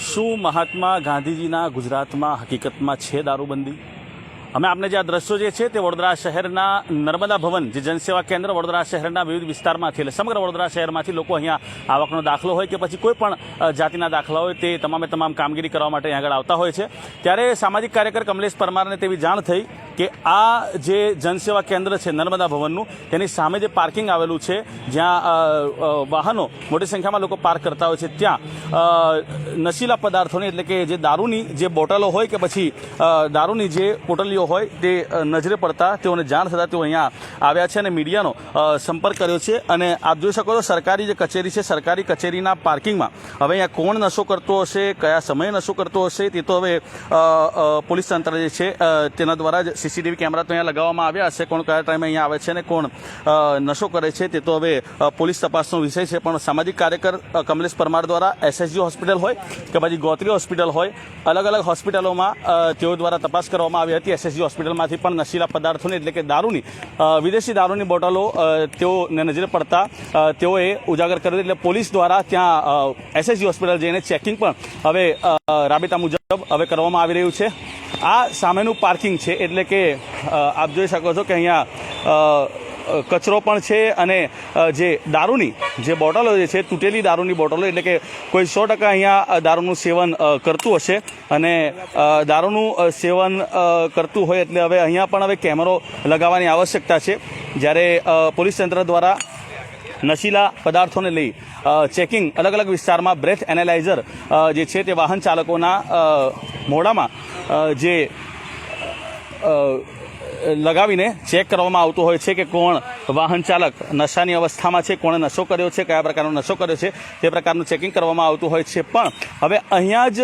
શું મહાત્મા ગાંધીજીના ગુજરાતમાં હકીકતમાં છે દારૂબંધી? અમે આપને જે આ દ્રશ્યો જે છે તે વડોદરા શહેરના નર્મદા ભવન, જે જનસેવા કેન્દ્ર વડોદરા શહેરના વિવિધ વિસ્તારમાંથી એટલે સમગ્ર વડોદરા શહેરમાંથી લોકો અહીંયા આવકનો દાખલો હોય કે પછી કોઈ પણ જાતિના દાખલા હોય તે તમામે તમામ કામગીરી કરવા માટે આગળ આવતા હોય છે. ત્યારે સામાજિક કાર્યકર કમલેશ પરમારને તેવી જાણ થઈ. કે આ જે જનસેવા કેન્દ્ર છે નર્મદા ભવનનું, તેની સામે જે પાર્કિંગ આવેલું છે, જ્યાં વાહનો મોટી સંખ્યામાં લોકો પાર્ક કરતા હોય છે, ત્યાં નશીલા પદાર્થોની એટલે કે જે દારૂની જે બોટલો હોય કે પછી દારૂની જે પોટલીઓ હોય તે નજરે પડતા તેઓને જાણ થતાં તેઓ અહીંયા આવ્યા છે અને મીડિયાનો સંપર્ક કર્યો છે. અને આપ જોઈ શકો છો સરકારી જે કચેરી છે, સરકારી કચેરીના પાર્કિંગમાં, હવે અહીંયા કોણ નશો કરતો હશે, કયા સમયે નશો કરતો હશે, તે તો હવે પોલીસ તંત્ર જે છે તેના દ્વારા જ સીસીટીવી કેમેરા તો અહીંયા લગાવવામાં આવ્યા હશે. કોણ કયા ટાઈમે અહીંયા આવે છે અને કોણ નશો કરે છે તે તો હવે પોલીસ તપાસનો વિષય છે. પણ સામાજિક કાર્યકર કમલેશ પરમાર દ્વારા એસએસજી હોસ્પિટલ હોય કે પછી ગોત્રી હોસ્પિટલ હોય, અલગ અલગ હોસ્પિટલોમાં તેઓ દ્વારા તપાસ કરવામાં આવી હતી. એસએસજી હોસ્પિટલમાંથી પણ નશીલા પદાર્થોની, એટલે કે દારૂની વિદેશી દારૂની બોટલો તેઓને નજરે પડતા તેઓએ ઉજાગર કર્યું એટલે પોલીસ દ્વારા ત્યાં એસએસજી હોસ્પિટલ જઈને ચેકિંગ પણ હવે રાબેતા મુજબ હવે કરવામાં આવી રહ્યું છે. આ સામેનું પાર્કિંગ છે, એટલે કે આપ જોઈ શકો છો કે અહીંયા કચરો પણ છે અને જે દારૂની, જે બોટલો જે છે, તૂટેલી દારૂની બોટલો, એટલે કે કોઈ સો ટકા અહીંયા દારૂનું સેવન કરતું હશે અને દારૂનું સેવન કરતું હોય એટલે હવે અહીંયા પણ હવે કેમેરો લગાવવાની આવશ્યકતા છે. જ્યારે પોલીસ તંત્ર દ્વારા નશીલા પદાર્થોને લઈ ચેકિંગ અલગ અલગ વિસ્તારમાં બ્રેથ એનાલાઇઝર જે છે તે વાહન ચાલકોના મોડામાં જે લગાવીને ચેક કરવામાં આવતું હોય છે કે કોણ વાહન ચાલક નશાની અવસ્થામાં છે, કોણે નશો કર્યો છે, કયા પ્રકારનો નશો કર્યો છે, તે પ્રકારનું ચેકિંગ કરવામાં આવતું હોય છે. પણ હવે અહીંયા જ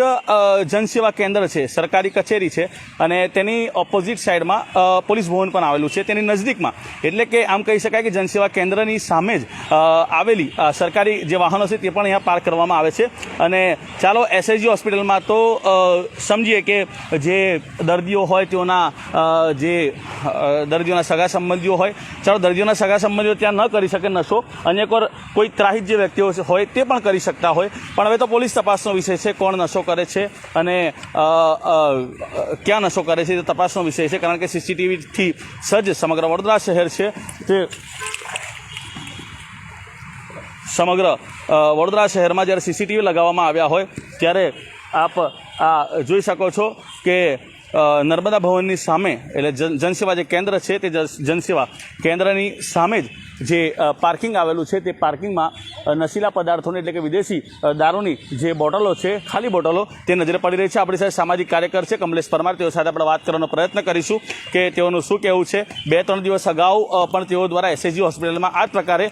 જનસેવા કેન્દ્ર છે, સરકારી કચેરી છે અને તેની ઓપોઝિટ સાઈડમાં પોલીસ ભવન પણ આવેલું છે, તેની નજદીકમાં. એટલે કે આમ કહી શકાય કે જનસેવા કેન્દ્રની સામે જ આવેલી સરકારી જે વાહનો છે તે પણ અહીંયા પાર્ક કરવામાં આવે છે. અને ચાલો એસએસજી હોસ્પિટલમાં તો સમજીએ કે જે દર્દીઓ હોય તેઓના જે દર્દીઓના સગા સંબંધીઓ હોય, ચાલો દર્દીઓના સગા સંબંધીઓ ત્યાં ન કરી શકે નશો અન્ય કોઈ ત્રાહિત જે વ્યક્તિઓ હોય તે પણ કરી શકતા હોય. પણ હવે તો પોલીસ તપાસનો વિષય છે, કોણ નશો કરે છે, અને ક્યાં નશો કરે છે તે તપાસનો વિષય છે, કારણ કે સીસીટીવીથી સજ્જ સમગ્ર વડોદરા શહેર છે, તે સમગ્ર વડોદરા શહેરમાં જ્યારે સીસીટીવી લગાવવામાં આવ્યા હોય, ત્યારે આપ આ જોઈ શકો છો કે નર્મદા ભવનની સામે, એટલે જનસેવા જે કેન્દ્ર છે તે જનસેવા કેન્દ્રની સામે જ જે પાર્કિંગ આવેલું છે તે પાર્કિંગમાં નશીલા પદાર્થોની એટલે કે વિદેશી દારૂની જે બોટલો છે, ખાલી બોટલો, તે નજરે પડી રહી છે. આપણી સાથે સામાજિક કાર્યકર છે કમલેશ પરમાર. તેઓ સાથે આપણે વાત કરવાનો પ્રયત્ન કરીશું કે તેઓનું શું કહેવું છે. બે, ત્રણ દિવસ અગાઉ પણ તેઓ દ્વારા એસએજી હોસ્પિટલમાં આ પ્રકારે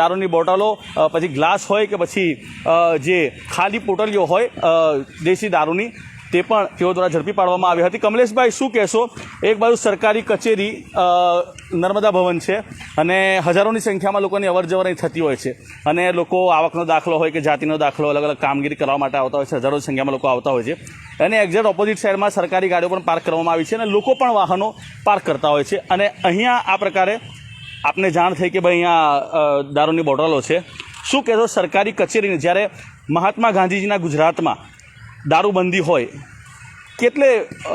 દારૂની બોટલો પછી ગ્લાસ હોય કે પછી જે ખાલી પોટલીઓ હોય દેશી દારૂની તે પણ તેઓ દ્વારા ઝડપી પાડવામાં આવી હતી. કમલેશભાઈ, શું કહેશો? એક બાજુ સરકારી કચેરી નર્મદા ભવન છે અને હજારોની સંખ્યામાં લોકોની અવર જવર અહીં થતી હોય છે અને લોકો આવકનો દાખલો હોય કે જાતિનો દાખલો, અલગ અલગ કામગીરી કરવા માટે આવતા હોય છે હજારો સંખ્યામાં લોકો આવતા હોય છે અને એક્ઝેક્ટ ઓપોઝિટ સાઈડમાં સરકારી ગાડીઓ પણ પાર્ક કરવામાં આવી છે અને લોકો પણ વાહનો પાર્ક કરતા હોય છે અને અહીંયા આ પ્રકારે આપને જાણ થઈ કે ભાઈ અહીંયા દારૂની બોટલો છે. શું કહેશો? સરકારી કચેરીને જ્યારે મહાત્મા ગાંધીજીના ગુજરાતમાં દારૂબંધી હોય કેટલે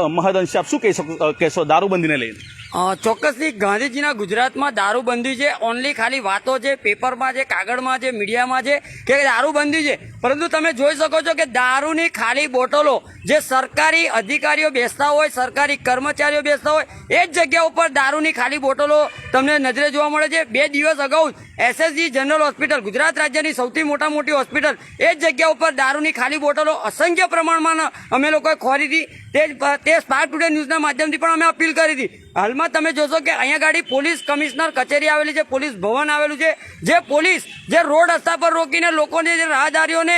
મહદઅંશે આપ શું કહી શકો કહેશો દારૂબંધીને લઈને? ચોક્કસથી ગાંધીજીના ગુજરાતમાં દારૂબંધી છે. ઓનલી ખાલી વાતો છે, પેપરમાં છે, કાગળમાં છે, મીડિયામાં છે કે દારૂબંધી છે. પરંતુ તમે જોઈ શકો છો કે દારૂની ખાલી બોટલો જે સરકારી અધિકારીઓ બેસતા હોય, સરકારી કર્મચારીઓ બેસતા હોય, એ જ જગ્યા ઉપર દારૂની ખાલી બોટલો તમને નજરે જોવા મળે છે. બે દિવસ અગાઉ એસએસજી જનરલ હોસ્પિટલ ગુજરાત રાજ્યની સૌથી મોટા મોટી હોસ્પિટલ, એ જ જગ્યા ઉપર દારૂની ખાલી બોટલો અસંખ્ય પ્રમાણમાં અમે લોકોએ ખોરી હતી. તે તે સ્પાર્ક ટુડે ન્યૂઝના માધ્યમથી પણ અમે અપીલ કરી હતી. હાલમાં તમે જોશો કે અહીંયા ગાડી પોલીસ કમિશનર કચેરી આવેલી છે, પોલીસ ભવન આવેલું છે. જે પોલીસ, જે રોડ રસ્તા પર રોકીને લોકોને જે રાહદારીઓને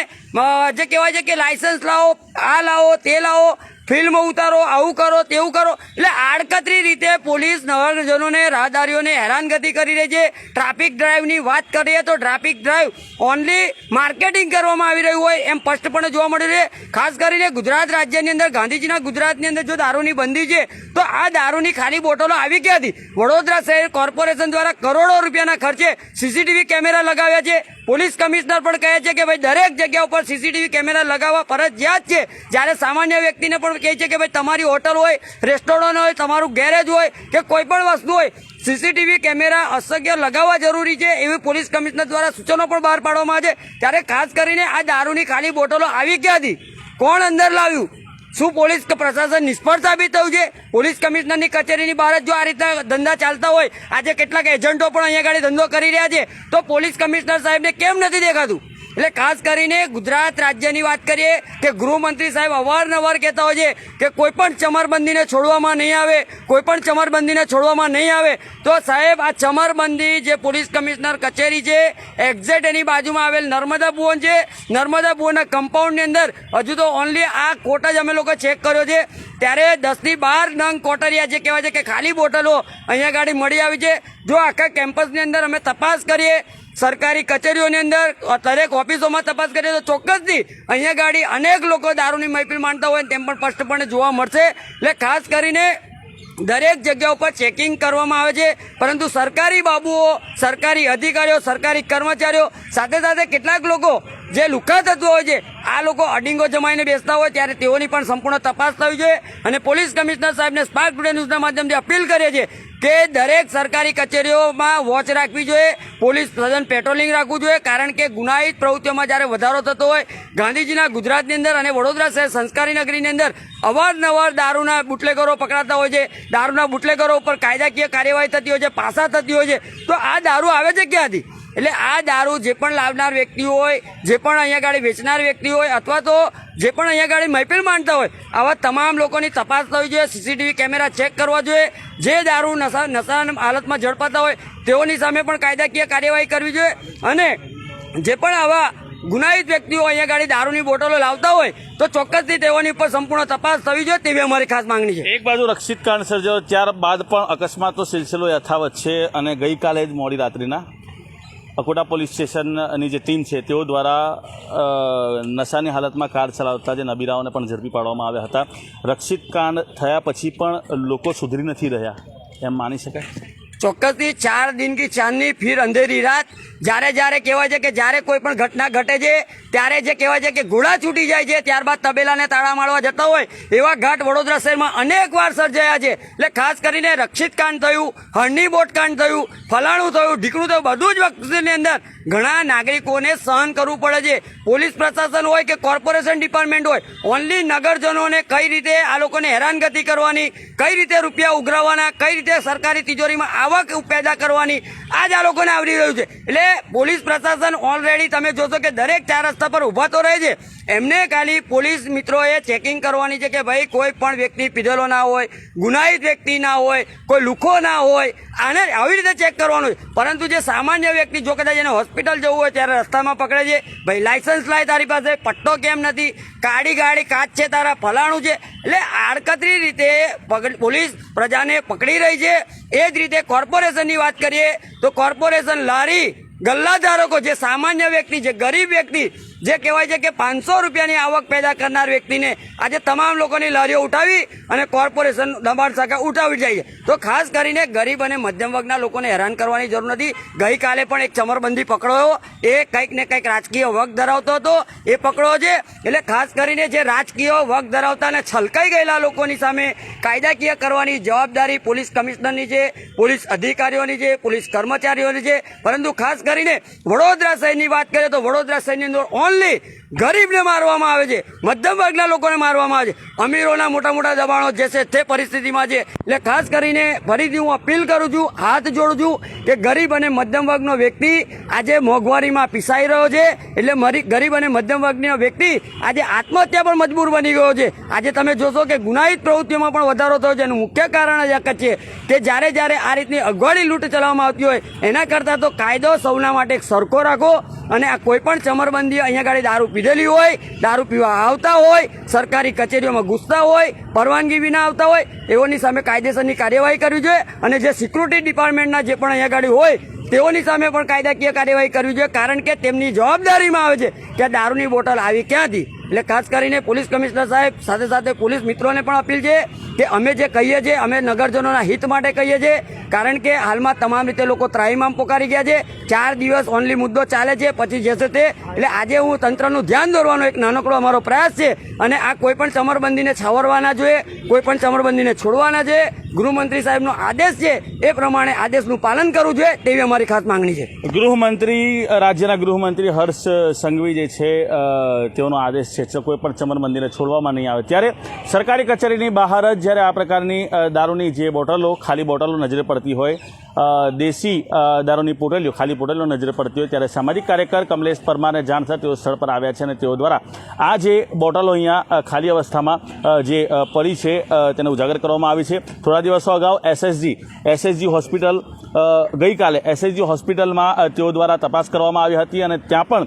જે કહેવાય છે કે લાયસન્સ લાવો, આ લાવો, તે લાવો ફિલ્મ ઉતારો, આવું કરો, તેવું કરો. એટલે આડકતરી રીતે પોલીસ નગરજનોને રાહદારીઓને હેરાનગતિ કરી રહી છે. ટ્રાફિક ડ્રાઈવની વાત કરીએ તો ટ્રાફિક ડ્રાઈવ ઓનલી માર્કેટિંગ કરવામાં આવી રહ્યું હોય એમ સ્પષ્ટપણે જોવા મળી રહ્યું ખાસ કરીને ગુજરાત રાજ્યની અંદર, ગાંધીજીના ગુજરાતની અંદર જો દારૂની બંધી છે, તો આ દારૂની ખાલી બોટલો આવી ક્યાંથી? વડોદરા શહેર કોર્પોરેશન દ્વારા કરોડો રૂપિયાના ખર્ચે સીસીટીવી કેમેરા લગાવ્યા છે. પોલીસ કમિશનર પણ કહે છે કે ભાઈ, દરેક જગ્યા ઉપર સીસીટીવી કેમેરા લગાવવા ફરજિયાત છે. જ્યારે સામાન્ય વ્યક્તિને પણ કહે છે કે ભાઈ, તમારી હોટલ હોય, રેસ્ટોરન્ટ હોય, તમારું ગેરેજ હોય કે કોઈ પણ વસ્તુ હોય, સીસીટીવી કેમેરા અશક્ય લગાવવા જરૂરી છે એવી પોલીસ કમિશનર દ્વારા સૂચનો પણ બહાર પાડવામાં આવે છે. ત્યારે ખાસ કરીને આ દારૂની ખાલી બોટલો આવી ક્યાંથી? કોણ અંદર લાવ્યું? શું પોલીસ પ્રશાસન નિષ્ફળ સાબિત થયું છે? પોલીસ કમિશનરની કચેરીની બહાર જ આ રીતના ધંધા ચાલતા હોય, આજે કેટલાક એજન્ટો પણ અહીંયા આગળ ધંધો કરી રહ્યા છે. તો પોલીસ કમિશનર સાહેબને કેમ નથી દેખાતું? એટલે ખાસ કરીને ગુજરાત રાજ્યની વાત કરીએ કે ગૃહમંત્રી સાહેબ અવારનવાર કહેતા હોય છે કે કોઈ પણ ચમરબંધીને છોડવામાં નહીં આવે, કોઈ પણ ચમરબંધીને છોડવામાં નહીં આવે. તો સાહેબ, આ ચમરબંધી જે પોલીસ કમિશનર કચેરી છે એક્ઝેક્ટ એની બાજુમાં આવેલ નર્મદા ભુવન છે. નર્મદા ભુવનના કમ્પાઉન્ડની અંદર હજુ તો ઓનલી આ કોટ જ અમે લોકો ચેક કર્યો છે. ત્યારે દસથી બાર નંગ કોટરિયા જે કહેવાય છે કે ખાલી બોટલો અહીંયા ગાડી મળી આવી છે. જો આખા કેમ્પસની અંદર અમે તપાસ કરીએ સરકારી કચેરીઓની અંદર દરેક ઓફિસોમાં તપાસ કરીએ તો ચોક્કસથી અહીંયા ગાડી અનેક લોકો દારૂની મહેફિલ માનતા હોય તેમ પણ સ્પષ્ટપણે જોવા મળશે. એટલે ખાસ કરીને દરેક જગ્યા ઉપર ચેકિંગ કરવામાં આવે છે. પરંતુ સરકારી બાબુઓ, સરકારી અધિકારીઓ, સરકારી કર્મચારીઓ, સાથે સાથે કેટલાક લોકો જે લુકા તત્વો હોય છે, આ લોકો અડિંગો જમાઈને બેસતા હોય ત્યારે તેઓની પણ સંપૂર્ણ તપાસ થવી જોઈએ અને પોલીસ કમિશનર સાહેબને સ્પાર્ક ટુડે ન્યૂઝના માધ્યમથી અપીલ કરીએ છીએ કે દરેક સરકારી કચેરીઓમાં વોચ રાખવી જોઈએ, પોલીસ સઘન પેટ્રોલિંગ રાખવું જોઈએ, કારણ કે ગુનાહિત પ્રવૃત્તિઓમાં જ્યારે વધારો થતો હોય, ગાંધીજીના ગુજરાતની અંદર અને વડોદરા શહેર સંસ્કારી નગરીની અંદર અવારનવાર દારૂના બુટલેગરો પકડાતા હોય છે, દારૂના બુટલેગરો ઉપર કાયદાકીય કાર્યવાહી થતી હોય છે, પાસા થતી હોય છે, તો આ દારૂ આવે છે ક્યાંથી? એટલે આ દારૂ જે પણ લાવનાર વ્યક્તિ હોય, જે પણ અહીંયા ગાડી વેચનાર વ્યક્તિ હોય, અથવા તો જે પણ અહીંયા ગાડી મહેફિલ માનતા હોય, આવા તમામ લોકોની તપાસ થવી જોઈએ, સીસીટીવી કેમેરા ચેક કરવા જોઈએ. જે દારૂ નશા નશાની હાલતમાં ઝડપાતા હોય, તેઓની સામે પણ કાયદાકીય કાર્યવાહી કરવી જોઈએ. અને જે પણ આવા ગુનાહિત વ્યક્તિઓ અહીંયા ગાડી દારૂની બોટલો લાવતા હોય, તો ચોક્કસથી તેઓની ઉપર સંપૂર્ણ તપાસ થવી જોઈએ. તેવી અમારી ખાસ માંગણી છે. એક બાજુ રક્ષિત કાંડ સર્જાયો, ત્યારબાદ પણ અકસ્માતનો સિલસિલો યથાવત છે અને ગઈકાલે જ મોડી રાત્રિના અકોટા પોલીસ સ્ટેશનની જે ટીમ છે, તેઓ દ્વારા નશાની હાલતમાં કાર ચલાવતા જે નબીરાઓને પણ ઝડપી પાડવામાં આવ્યા હતા. રક્ષિત કાંડ થયા પછી પણ લોકો સુધરી નથી રહ્યા. એમ માની શકાય? ચોક્કસથી ચાર દિન કે ચાંદની ફિર અંધેરી રાત. જ્યારે જ્યારે કહેવાય છે કે જ્યારે કોઈ પણ ઘટના ઘટે છે, ત્યારે જે કહેવાય છે કે ઘોડા છૂટી જાય છે, ત્યારબાદ તબેલાને તાળા મારવા જતા હોય, એવા ઘાટ વડોદરા શહેરમાં અનેક વાર સર્જાયા છે. એટલે ખાસ કરીને રક્ષિત કાંડ થયું, હળની બોટકાંડ થયું, ફલાણું થયું, ઢીકણું થયું, બધું જ વખતની અંદર ઘણા નાગરિકોને સહન કરવું પડે છે. પોલીસ પ્રશાસન હોય કે કોર્પોરેશન ડિપાર્ટમેન્ટ હોય ઓનલી નગરજનોને કઈ રીતે આ લોકોને હેરાનગતિ કરવાની, કઈ રીતે રૂપિયા ઉઘરાવવાના, કઈ રીતે સરકારી તિજોરીમાં આવક પેદા કરવાની. આ જ આ લોકોને આવરી રહ્યું છે. એટલે પોલીસ પ્રશાસન ઓલરેડી તમે જોશો કે દરેક ચાર રસ્તા પર ઊભા તો રહે છે. એમને ખાલી પોલીસ મિત્રોએ ચેકિંગ કરવાની છે કે ભાઈ કોઈ પણ વ્યક્તિ પીધેલો ના હોય, ગુનાહિત વ્યક્તિ ના હોય, કોઈ લુખો ના હોય, આને આવી રીતે ચેક કરવાનું છે. પરંતુ જે સામાન્ય વ્યક્તિ જો કદાચ એને હોસ્પિટલ જવું હોય ત્યારે રસ્તામાં પકડે છે, ભાઈ લાયસન્સ લાય તારી પાસે, પટ્ટો કેમ નથી? કાળી ગાડી કાચ છે તારા, ફલાણું છે. એટલે આડકતરી રીતે પોલીસ પ્રજાને પકડી રહી છે. એ જ રીતે કોર્પોરેશનની વાત કરીએ તો કોર્પોરેશન લારી ગલ્લા ધારકો જે સામાન્ય વ્યક્તિ, જે ગરીબ વ્યક્તિ જે કહેવાય છે કે પાંચસો રૂપિયાની આવક પેદા કરનાર વ્યક્તિને આજે તમામ લોકોની લારીઓ ઉઠાવી અને કોર્પોરેશન દબાણ શાખા ઉઠાવી જાય છે. તો ખાસ કરીને ગરીબ અને મધ્યમ વર્ગના લોકોને હેરાન કરવાની જરૂર નથી. ગઈકાલે પણ એક ચમરબંધી પકડ્યો. એ કંઈક ને કંઈક રાજકીય વગ ધરાવતો હતો. એ પકડ્યો છે. એટલે ખાસ કરીને જે રાજકીય વગ ધરાવતા અને છલકાઈ ગયેલા લોકોની સામે કાયદાકીય કરવાની જવાબદારી પોલીસ કમિશનરની છે, પોલીસ અધિકારીઓની છે, પોલીસ કર્મચારીઓની છે. પરંતુ ખાસ કરીને વડોદરા શહેરની વાત કરીએ તો વડોદરા શહેરની અંદર ઓનલી ગરીબને મારવામાં આવે છે, મધ્યમ વર્ગના લોકોને મારવામાં આવે છે. અમીરોના મોટા મોટા દબાણો જે છે તે પરિસ્થિતિમાં છે. એટલે ખાસ કરીને ફરીથી હું અપીલ કરું છું, હાથ જોડું છું કે ગરીબ અને મધ્યમ વર્ગનો વ્યક્તિ આજે મોંઘવારીમાં પીસાઈ રહ્યો છે. એટલે મરી, ગરીબ અને મધ્યમ વર્ગનો વ્યક્તિ આજે આત્મહત્યા પણ મજબૂર બની ગયો છે. આજે તમે જોશો કે ગુનાહિત પ્રવૃત્તિઓમાં પણ વધારો થયો છે. એનું મુખ્ય કારણ જ એક છે કે જ્યારે જ્યારે આ રીતની અગવાડી લૂંટ ચલાવવામાં આવતી હોય, એના કરતાં તો કાયદો સૌના માટે સરખો રાખો અને આ કોઈ પણ ચમરબંધી અહીંયા ગાડી દારૂ પીધેલી હોય, દારૂ પીવા આવતા હોય, સરકારી કચેરીઓમાં ઘૂસતા હોય, પરવાનગી વિના આવતા હોય એઓની સામે કાયદેસરની કાર્યવાહી કરવી જોઈએ અને જે સિક્યુરિટી ડિપાર્ટમેન્ટના જે પણ અહીંયા ગાડી હોય, તેઓની સામે પણ કાયદાકીય કાર્યવાહી કરવી જોઈએ, કારણ કે તેમની જવાબદારીમાં આવે છે કે દારૂની બોટલ આવી ક્યાંથી? એટલે ખાસ કરીને પોલીસ કમિશનર સાહેબ સાથે સાથે પોલીસ મિત્રોને પણ અપીલ છે કે અમે જે કહીએ છીએ, અમે નગરજનોના હિત માટે કહીએ છીએ. કારણ કે હાલમાં તમામ રીતે લોકો ત્રાહીમામ પોકારી ગયા છે. ચાર દિવસ ઓનલી મુદ્દો ચાલે છે, પછી જશે તે. એટલે આજે હું તંત્રનું ધ્યાન દોરવાનો એક નાનકડો અમારો પ્રયાસ છે અને આ કોઈ પણ ચમરબંધીને છાવરવાના જોઈએ, કોઈ પણ ચમરબંધીને છોડવાના છે ગૃહમંત્રી સાહેબનો આદેશ છે, એ પ્રમાણે આદેશનું પાલન કરવું જોઈએ તેવી અમારી ખાસ માંગણી છે. ગૃહમંત્રી, રાજ્યના ગૃહમંત્રી હર્ષ સંઘવી જે છે તેઓનો આદેશ કોઈ પણ ચમરબંધીને છોડવામાં નહીં આવે. ત્યારે સરકારી કચેરીની બહાર જ જ્યારે આ પ્રકારની દારૂની જે બોટલો, ખાલી બોટલો નજરે પડતી હોય દેશી દારૂની પોટલીઓ, ખાલી પોટલીઓ નજરે પડતી હોય, ત્યારે સામાજિક કાર્યકર કમલેશ પરમારને જાણ થતા તેઓ સ્થળ પર આવ્યા છે અને તેઓ દ્વારા આ જે બોટલો અહીંયા ખાલી અવસ્થામાં જે પડી છે તેને ઉજાગર કરવામાં આવી છે. થોડા દિવસો અગાઉ એસએસજી એસએસજી હોસ્પિટલ ગઈકાલે એસએસજી હોસ્પિટલમાં તેઓ દ્વારા તપાસ કરવામાં આવી હતી અને ત્યાં પણ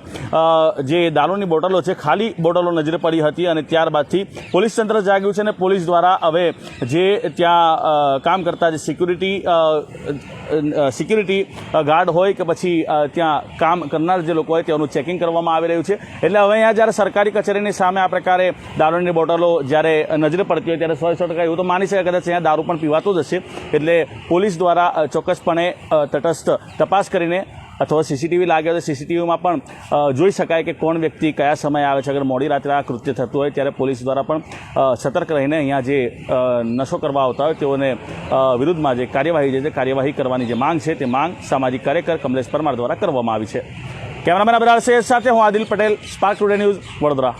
જે દારૂની બોટલો છે, ખાલી બોટલો નજરે પડી હતી અને ત્યારબાદથી પોલીસ તંત્ર જાગ્યું છે અને પોલીસ દ્વારા હવે જે ત્યાં કામ કરતા જે સિક્યુરિટી સિક્યુરિટી ગાર્ડ હોય કે પછી ત્યાં કામ કરનાર જે લોકો હોય તેઓનું ચેકિંગ કરવામાં આવી રહ્યું છે. એટલે હવે અહીંયા જ્યારે સરકારી કચેરીની સામે આ પ્રકારે દારૂની બોટલો જ્યારે નજરે પડતી હોય ત્યારે સો સો ટકા એવું તો માની શકાય કદાચ અહીંયા દારૂ પણ પીવાતો જ હશે. એટલે પોલીસ દ્વારા ચોક્કસપણે તટસ્થ તપાસ કરીને અથવા સીસીટીવી લાગે તો સીસીટીવીમાં પણ જોઈ શકાય કે કોણ વ્યક્તિ કયા સમયે આવે છે. અગર મોડી રાત્રે આ કૃત્ય થતું હોય ત્યારે પોલીસ દ્વારા પણ સતર્ક રહીને અહીંયા જે નશો કરવા આવતા હોય તેઓને વિરુદ્ધમાં જે કાર્યવાહી જે કાર્યવાહી કરવાની જે માંગ છે તે માંગ સામાજિક કાર્યકર કમલેશ પરમાર દ્વારા કરવામાં આવી છે. કેમેરામેન અબરાર શેર સાથે હું Adil Patel, spark today news Vadodara.